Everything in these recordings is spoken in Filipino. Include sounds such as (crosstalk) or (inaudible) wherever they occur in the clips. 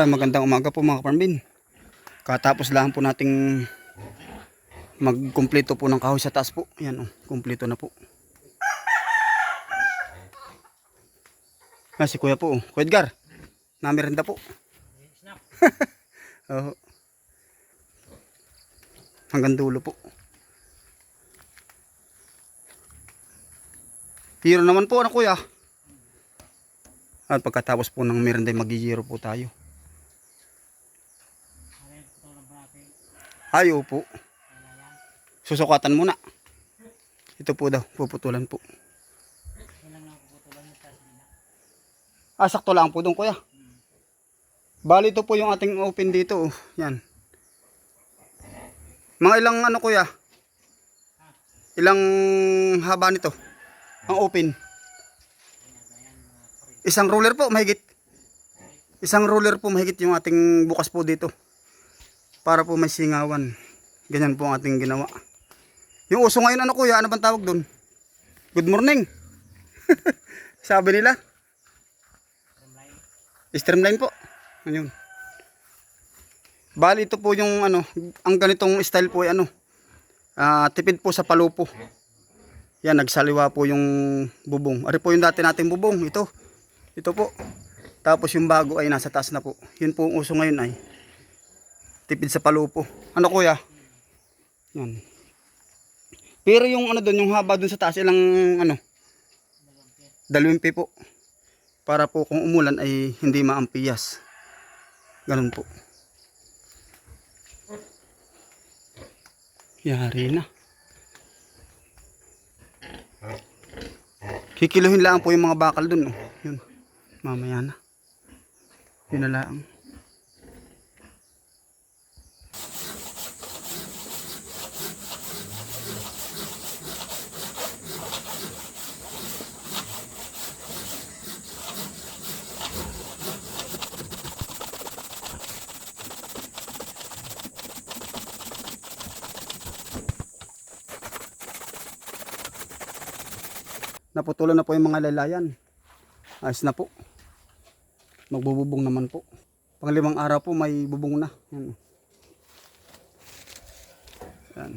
Ay, magandang umaga po mga kaparmbin. Katapos lang po nating magkumpleto po ng kahoy sa taas po. Yan oh, kumpleto na po. Ah, si Kuya po. oh. Kuya Edgar, namiranda po. (laughs) Oo. Hanggang dulo po. Hero naman po, ano kuya? At pagkatapos po ng merenda, magigiro po tayo. Ay, po. Susukatan muna. Ito po daw, puputulan po. Ah, sakto lang po doon, kuya. Bali, ito po yung ating open dito. oh. Yan. Mga ilang ano, kuya? Ilang haba nito? Ang open. Isang ruler po, mahigit. Isang ruler po, mahigit yung ating bukas po dito. Para po may singawan. Ganyan po ang ating ginawa. Yung uso ngayon, ano kuya? Ano bang tawag doon? Good morning. (laughs) Sabi nila. Streamline po. Ayun. Bali ito po yung ano, ang ganitong style po ay ano. ah, tipid po sa palupo. Yan, nagsaliwa po yung bubong. Ari po yung dati nating bubong. Ito. Ito po. Tapos yung bago ay nasa taas na po. Yun po ang uso ngayon ay tipid sa palupo. Ano kuya? Yan. Pero yung ano doon, yung haba doon sa taas, ilang ano? Dalawang po. Para po kung umulan ay hindi maampiyas. Ganun po. Yari na. Kikiluhin lang po yung mga bakal dun. Oh. Yun. Mamaya na. Yun na lang. Naputulan na po yung mga lalayan. Ayos na po. Magbububong naman po. Panglimang araw po may bubong na. Yan. Yan.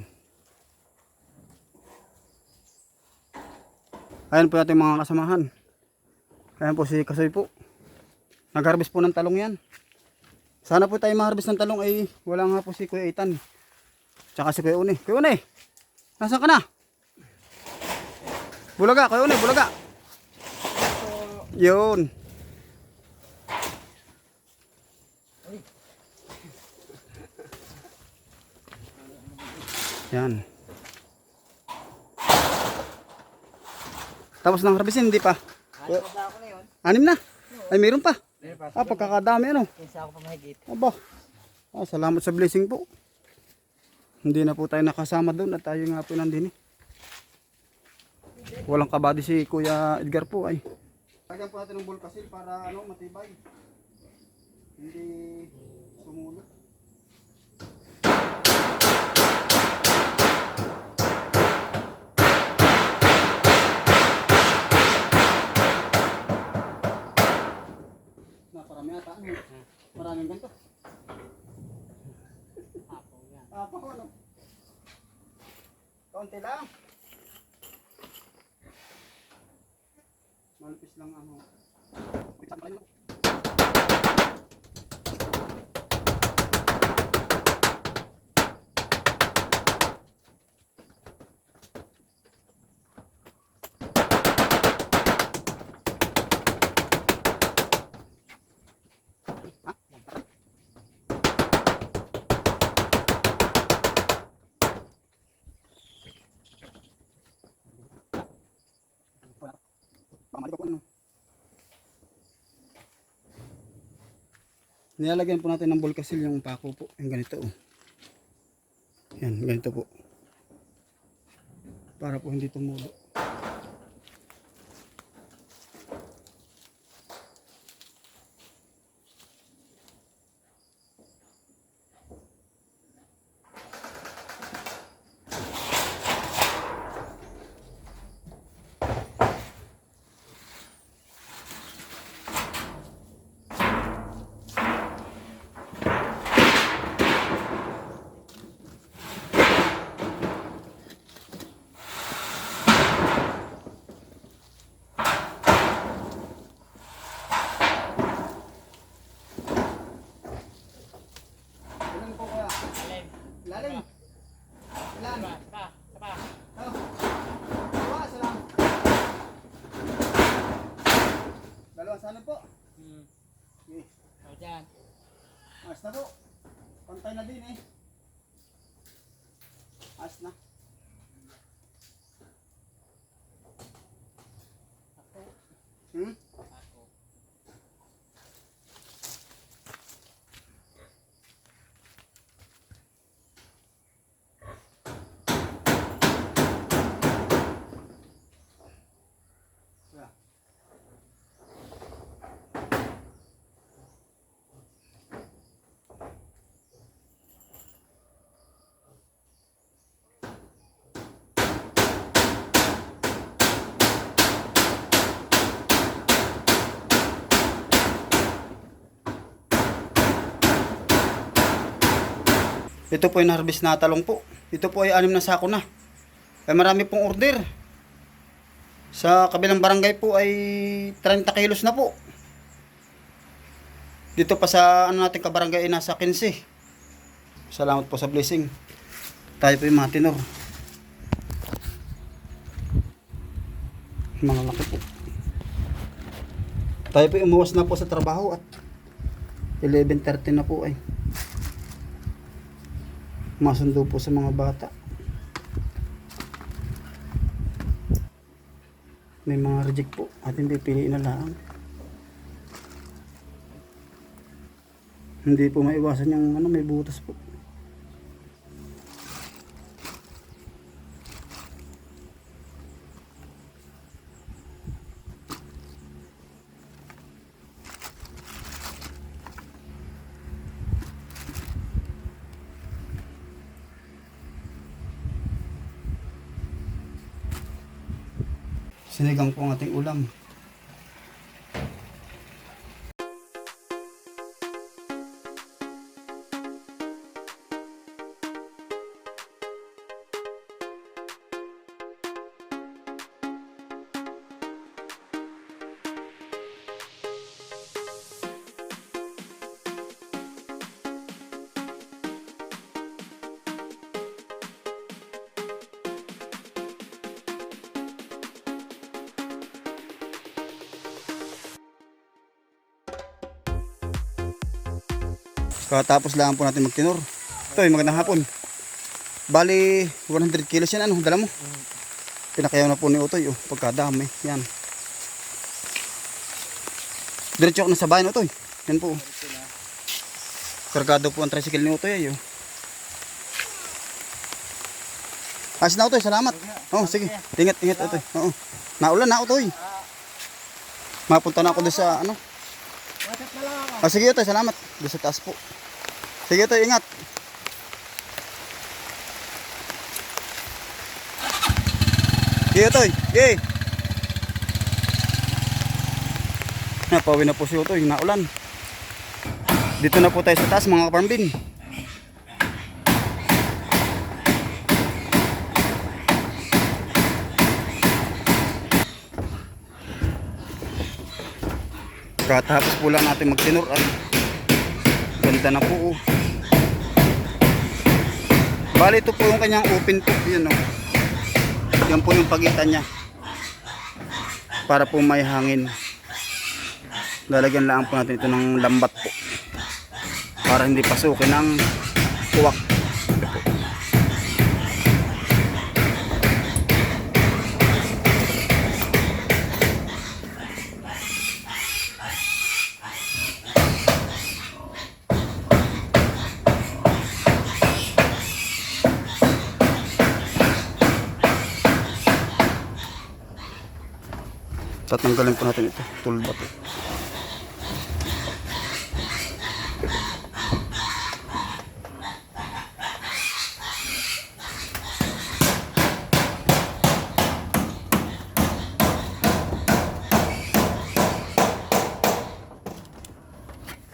Ayan po natin mga kasamahan. Ayan po si Kasoy po. Nag-harvest po ng talong yan. Sana po tayo ma-harvest ng talong ay wala nga po si Kuya Itan. Tsaka si Kuya Une. Kuya Une, nasaan ka na? Bulaga, Kuya Une, bulaga. Yun. Yan. Tapos ng harvestin, hindi pa. Ano ba ako na yun? Anim na. Ay, mayroon pa. Meron pa. Ah, pagkakadami ano. Kinsa ako pa mahigit. Aba. Ah, salamat sa blessing po. Hindi na po tayo nakasama doon at tayo nga po nandini. Walang kabady si Kuya Edgar po ay. Lagyan po natin ng bulkasil para ano, matibay. Hindi sumulot. Naparami ata. Maraming ganito. Apo yan. Apa ko ano? Konti lang. Malapis lang ano. Nilalagyan po natin ng bulkasil yung pako po. Yung ganito oh. Yan, ganito po. Para po hindi tumulo. Dalawa sana po. Hmm. Okay. O dyan. Ayos na po. Pantay na din eh. Ayos na. Ako. Hmm? Ito po yung harvest na talong po. Ito po ay anim na sako na. Ay marami pong order. Sa kabilang barangay po ay 30 kilos na po. Dito pa sa ano natin kabarangay ay nasa 15. Salamat po sa blessing. Tayo po yung mga tinor. Mga laki po. Tayo po umuwas na po sa trabaho at 11.30 na po ay. Masundo po sa mga bata. May mga reject po. Ating pipiliin na lang. Hindi po maiwasan yung ano, may butas po. Sinigang po ang ating ulam. Katapos lang po natin magtinor. Ito, magandang hapon. Bali, 100 kilos yan. Ano, dala mo? Pinakayaw na po ni Utoy. Oh, pagkadami. Yan. Diretso ako na sa bayan, Utoy. Yan po. oh. Kargado po ang tricycle ni Utoy. Ay, oh. Ayos na, Utoy. Salamat. Oh, sige. Ingat, ingat, Utoy. Oo. Naulan na, Utoy. Mapunta na ako doon sa, ano. Ah, sige ito, salamat. Doon sa taas po. Sige ito, ingat. Sige ito, yay. Napawi na po si Utoy, naulan. Dito na po tayo sa taas mga kaparmbin. Katapos po lang natin magtinor ay ganda na po oh. Bali ito po yung kanyang open po yun oh. Yan po yung pagitan niya. Para po may hangin. Lalagyan lang po natin ito ng lambat po. Para hindi pasukin ng kuwak tatanggalin po natin ito. Po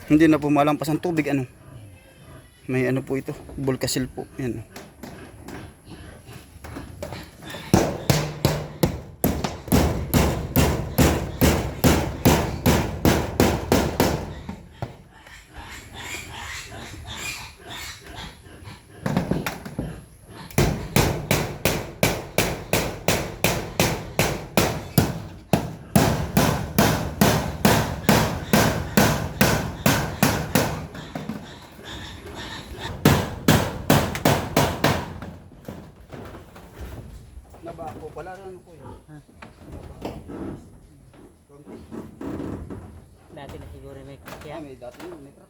hindi na po malampas ang tubig ano? May ano po ito? Bulkasil po. Yan Dati na siguro may Kaya may dati yun, may truck.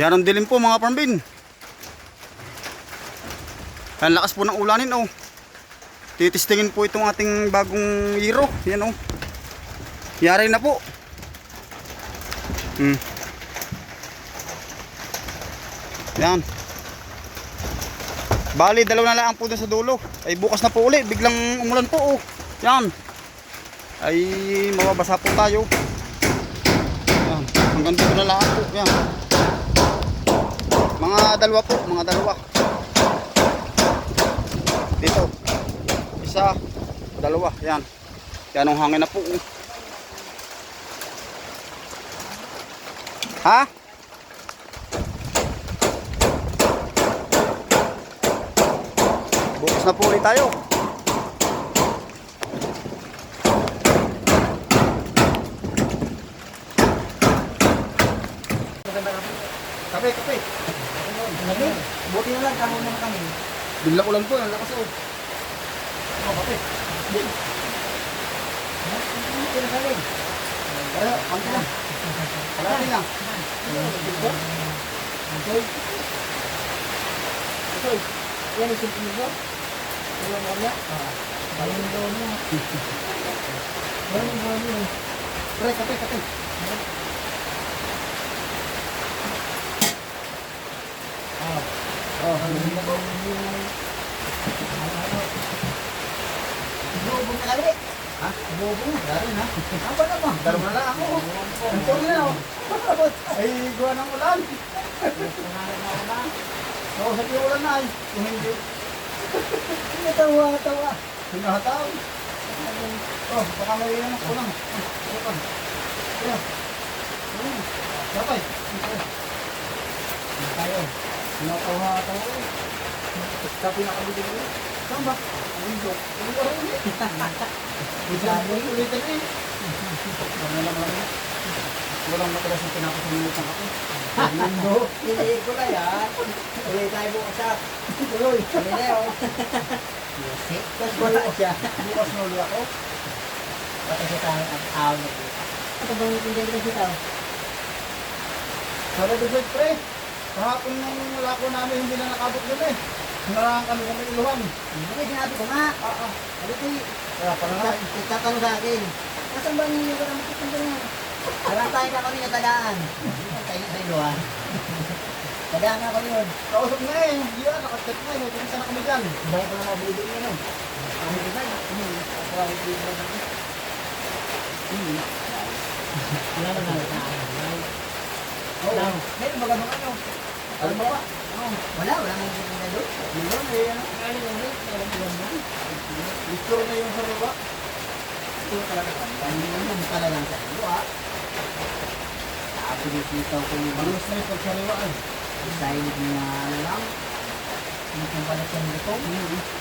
Yan ang dilim po mga parmbin. Ang lakas po ng ulanin oh. Titistingin po itong ating bagong hero. Yan oh. Yari na po. Hmm. Yan. Bali, dalawa na lang po dun sa dulo. Ay bukas na po uli. Biglang umulan po oh. Yan. Ay mababasa po tayo. Yan. Hanggang dito na lang po. Yan. Mga dalawa po, mga dalawa. Dito. Isa, dalawa, yan. Yan ang hangin na po. Ha? Bukas na po ulit tayo. Kape, kape. Buti na lang kamo naman kami. Bigla ulan po, ang lakas oh. Oh, kape. Buti na kami. Kaya, ang lang. Kalahati lang. Okay. Okay. Yan yung simple mo. Ilang mo niya? Ah. Bayan daw niya. Bayan daw niya. Pre, kape, kape. Oh, hindi na po. Bobo na kali. Ha? Bobo na. Dari na. Apa na ba? Daro na lang ako. Ang tuloy na oh. Ay, gawa ng ulan. Oo, sabi yung ulan na ay. Kung hindi, Tawa, tawa. hinahataw. Oh, baka may yan ang ulan. Ano pa? Ayan. Ayan. Tayo. Hinataw-hataw ko eh. Kape na kami dito. Saan ba? Ang bundok. Ang bundok ulit. Ulit ulitin eh. Wala lang lang. Walang matigas yung pinapos ng minutang ako. Nando. Hindi ko na yan. Ulit tayo bukas sa. Tuloy. Kami na yun. Tapos wala siya. Bukas na ulit ako. Pati siya tayo ang aw na po. Ano bang hindi ko siya tao? Sabi ko sa pre. Kahapon nung wala ko namin hindi na nakabot doon eh. Narangan kami kami iluhan. Hindi sinabi ko nga. Ah, ah. Ano ito yung Kaya pala nga. Nagtatanong sa akin. Nasaan ba ninyo ko naman kitin niya? Parang tayo na kami na tadaan. Tayo sa ilo ha. (laughs) Tadaan na kami yun. Kausap na eh. Hindi ah, nakachat na eh. Kumisa na kami dyan. Dahil ko na mabili niya no. Kami di ba? Ako ay hindi na. Wala na nga sa akin. Oo. Meron ba ganun ano? Ano ba ba? Wala, wala nang na doon. Meron eh. ano? Ano yung rin? Meron yun na. Gusto na yung sa baba. Ito talaga. Hindi naman pala lang sa ilo ha. Sabi sinisitaw ko yung Ano stress pag sariwaan? Silent na ano lang. Hindi kong palit sa nito.